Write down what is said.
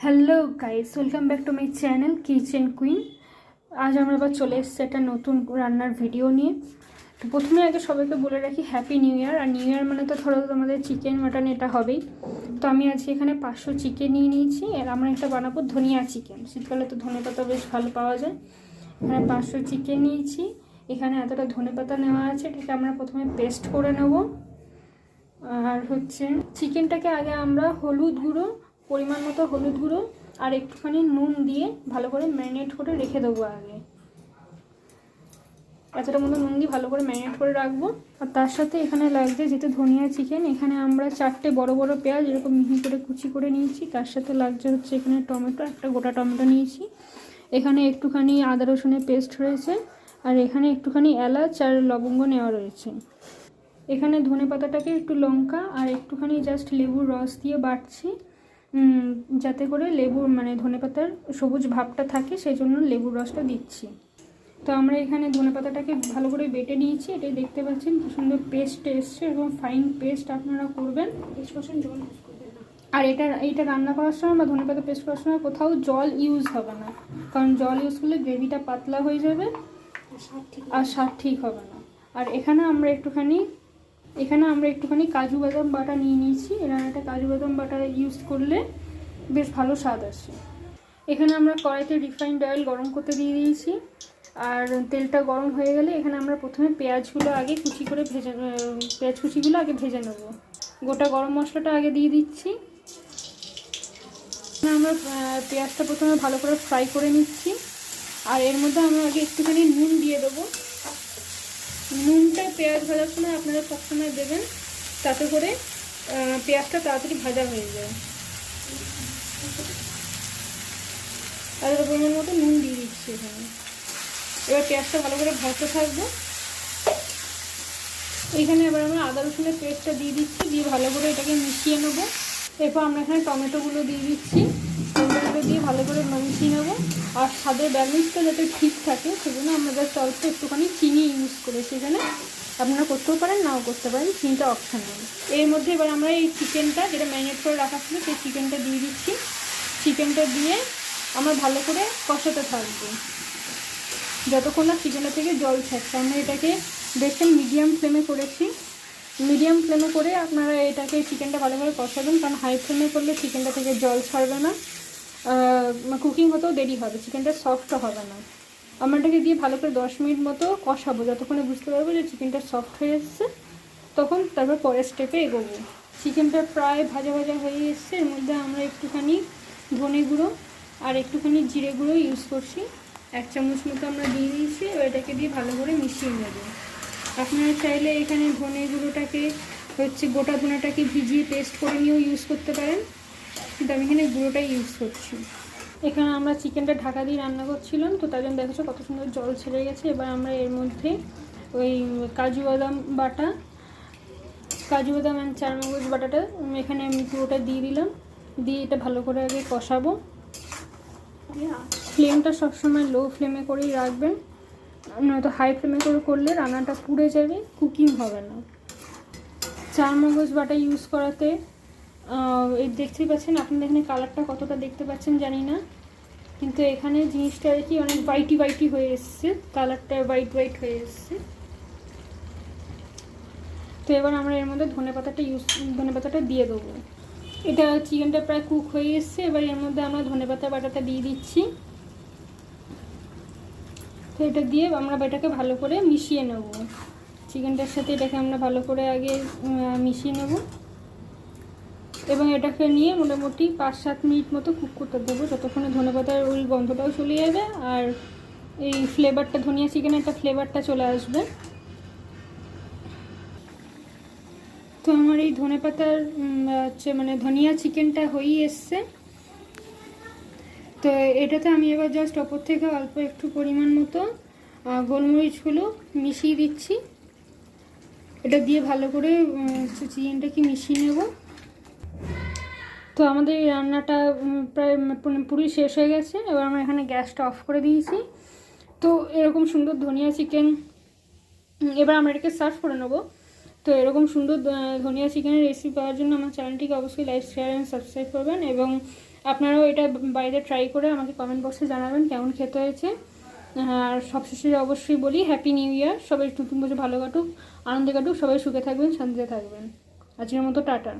Hello guys welcome back to my channel kitchen queen আজ আমরা আবার চলে এসেছি একটা নতুন রান্নার ভিডিও নিয়ে। তো প্রথমে আগে সবাইকে বলে রাখি হ্যাপি নিউ ইয়ার আর নিউ ইয়ার মানে তো ধরো তোমাদের চিকেন মাটন এটা হবেই। তো আমি আজকে এখানে পাঁচশো চিকেন নিয়ে নিয়েছি। আর আমরা একটা বানাবো ধনিয়া চিকেন শীতকালে তো ধনে পাতা বেশ ভালো পাওয়া যায়। এখানে পাঁচশো চিকেন নিয়েছি। এখানে এতটা ধনে পাতা নেওয়া আছে, এটাকে আমরা প্রথমে পেস্ট করে নেব। আর হচ্ছে চিকেনটাকে আগে আমরা হলুদ গুঁড়ো পরিমাণ মতো হলুদ গুঁড়ো আর একটুখানি নুন দিয়ে ভালো করে ম্যারিনেট করে রেখে দেবো আগে। এতটা মতো নুন দিয়ে ভালো করে ম্যারিনেট করে রাখব। আর তার সাথে এখানে লাগছে যেহেতু ধনিয়া চিকেন, এখানে আমরা চারটে বড় বড় পেঁয়াজ এরকম মিহি করে কুচি করে নিয়েছি। তার সাথে লাগছে হচ্ছে এখানে টমেটো, একটা গোটা টমেটো নিয়েছি। এখানে একটুখানি আদা রসুনের পেস্ট রয়েছে আর এখানে একটুখানি এলাচ আর লবঙ্গ নেওয়া রয়েছে। এখানে ধনে পাতাটাকে একটু লঙ্কা আর একটুখানি জাস্ট লেবুর রস দিয়ে বাটছি। যাতে করে লেবুর মানে ধনে পাতার সবুজ ভাবটা থাকে সেই জন্য লেবুর রসটা দিচ্ছি। তো আমরা এখানে ধনে পাতাটাকে ভালো করে বেটে নিয়েছি এটাই দেখতে পাচ্ছেন কি সুন্দর পেস্ট এসছে এবং ফাইন পেস্ট আপনারা করবেন। আর এটা এইটা রান্না করার সময় বা ধনে পাতা পেস্ট করার সময় কোথাও জল ইউজ হবে না কারণ জল ইউজ করলে গ্রেভিটা পাতলা হয়ে যাবে আর স্বাদ ঠিক হবে না। আর এখানে আমরা একটুখানি এখানে আমরা একটুখানি কাজু বাদাম বাটা নিয়ে নিয়েছি। এই রান্নাটা কাজু বাদাম বাটা ইউজ করলে বেশ ভালো স্বাদ আসে। এখানে আমরা কড়াইতে রিফাইন্ড অয়েল গরম করতে দিয়ে দিয়েছি। আর তেলটা গরম হয়ে গেলে এখানে আমরা প্রথমে পেঁয়াজগুলো আগে কুচি করে ভেজে, পেঁয়াজ কুচিগুলো আগে ভেজে নেব। গোটা গরম মশলাটা আগে দিয়ে দিচ্ছি। আমরা পেঁয়াজটা প্রথমে ভালো করে ফ্রাই করে নিচ্ছি। আর এর মধ্যে আমরা আগে একটুখানি নুন দিয়ে দেবো। নুনটা পেঁয়াজ ভাজার সময় আপনারা সবসময় দেবেন, তাতে করে পেঁয়াজটা তাড়াতাড়ি ভাজা হয়ে যায়। তাদের পরিমাণ মতো নুন দিয়ে দিচ্ছি এখানে। এবার পেঁয়াজটা ভালো করে ভাজতে থাকব। এইখানে এবার আমরা আদা রসুনের পেস্টটা দিয়ে দিচ্ছি, দিয়ে ভালো করে এটাকে মিশিয়ে নেব। এরপর আমরা এখানে টমেটোগুলো দিয়ে দিচ্ছি। টমেটোগুলো দিয়ে ভালো করে মিশিয়ে নেব। আর স্বাদের ব্যালেন্সটা যাতে ঠিক থাকে, সেজন্য আমরা জাস্ট অল্প একটুখানি চিনি ইউজ করেছি এখানে। আপনারা করতেও পারেন, নাও করতে পারেন, চিনিটা অপশনাল এর মধ্যে এবার আমরা এই চিকেনটা যেটা ম্যারিনেট করে রাখা ছিল, সেই চিকেনটা দিয়ে দিচ্ছি। চিকেনটা দিয়ে আমরা ভালো করে কষাতে থাকব। যতক্ষণ না চিকেনটা থেকে জল ছাড়ছে। আমরা এটাকে দেখছেন মিডিয়াম ফ্লেমে করেছি। মিডিয়াম ফ্লেমে করে আপনারা এটাকে চিকেনটা ভালো করে কষাবেন, কারণ হাই ফ্লেমে করলে চিকেনটা থেকে জল ছাড়বে না। কুকিং হতেও দেরি হবে, চিকেনটা সফটও হবে না। আমরা এটাকে দিয়ে ভালো করে দশ মিনিট মতো কষাবো, যতক্ষণে বুঝতে পারব যে চিকেনটা সফট হয়ে এসছে, তখন তারপর পরের স্টেপে এগোবো। চিকেনটা প্রায় ভাজা ভাজা হয়ে এসছে, এর মধ্যে আমরা একটুখানি ধনে গুঁড়ো আর একটুখানি জিরে গুঁড়ো ইউজ করছি। এক চামচ মতো আমরা দিয়ে দিয়েছি এটাকে দিয়ে ভালো করে মিশিয়ে নেব। আপনারা চাইলে এখানে ধনে গুঁড়োটাকে হচ্ছে গোটা ধনেটাকে ভিজিয়ে পেস্ট করে নিয়েও ইউজ করতে পারেন। কিন্তু আমি এখানে গুঁড়োটাই ইউজ করছি। এখানে আমরা চিকেনটা ঢাকা দিয়ে রান্না করছিলাম তো তার জন্য দেখেছ কত সুন্দর জল ছেড়ে গেছে। এবার আমরা এর মধ্যে ওই কাজু বাদাম বাটা কাজু বাদাম অ্যান্ড চারমগজ বাটাটা এখানে আমি পুরোটা দিয়ে দিলাম। দিয়ে এটা ভালো করে আগে কষাবো। ফ্লেমটা সবসময় লো ফ্লেমে করেই রাখবেন। নয়তো হাই ফ্লেমে করে করলে রান্নাটা পুড়ে যাবে কুকিং হবে না। চার মগজ বাটা ইউজ করাতে এই দেখতেই পাচ্ছেন আপনাদের এখানে কালারটা কতটা দেখতে পাচ্ছেন জানি না। কিন্তু এখানে জিনিসটা আর কি অনেক হোয়াইটি হোয়াইটি হয়ে এসছে কালারটা হোয়াইট হোয়াইট হয়ে এসছে। তো এবার আমরা এর মধ্যে ধনে পাতাটা ইউজ ধনে পাতাটা দিয়ে দেবো। এটা চিকেনটা প্রায় কুক হয়ে এসছে, এবার এর মধ্যে আমরা ধনে পাতা বাটাটা দিয়ে দিচ্ছি। তো এটা দিয়ে আমরা এটাকে ভালো করে মিশিয়ে নেব। চিকেনটার সাথে এটাকে আমরা ভালো করে আগে মিশিয়ে নেব। এবং এটাকে নিয়ে মোটামুটি পাঁচ সাত মিনিট মতো কুক করতে দেবো, যতক্ষণে ধনে পাতার ওই গন্ধটাও চলে যাবে আর এই ফ্লেভারটা, ধনিয়া চিকেনের একটা ফ্লেভারটা চলে আসবে। তো আমার এই ধনে পাতার হচ্ছে মানে ধনিয়া চিকেনটা হয়েই এসছে। তো এটাতে আমি এবার জাস্ট ওপর থেকে অল্প একটু পরিমাণ মতো গোলমরিচগুলো মিশিয়ে দিচ্ছি। এটা দিয়ে ভালো করে চিকেনটাকে মিশিয়ে নেব। তো আমাদের এই রান্নাটা প্রায় পুরো- শেষ হয়ে গেছে। এবার আমরা এখানে গ্যাসটা অফ করে দিয়েছি। তো এরকম সুন্দর ধনিয়া চিকেন এবার আমরা এটাকে সার্ভ করে নেব। তো এরকম সুন্দর ধনিয়া চিকেনের রেসিপি পাওয়ার জন্য আমার চ্যানেলটিকে অবশ্যই লাইক শেয়ার অ্যান্ড সাবস্ক্রাইব করবেন এবং আপনারাও এটা বাড়িতে ট্রাই করে আমাকে কমেন্ট বক্সে জানাবেন কেমন খেতে হয়েছে। আর সবশেষে অবশ্যই বলি হ্যাপি নিউ ইয়ার সবাই নতুন বছর ভালো কাটুক, আনন্দে কাটুক, সবাই সুখে থাকবেন, শান্তিতে থাকবেন। আজকের মতো টাটা।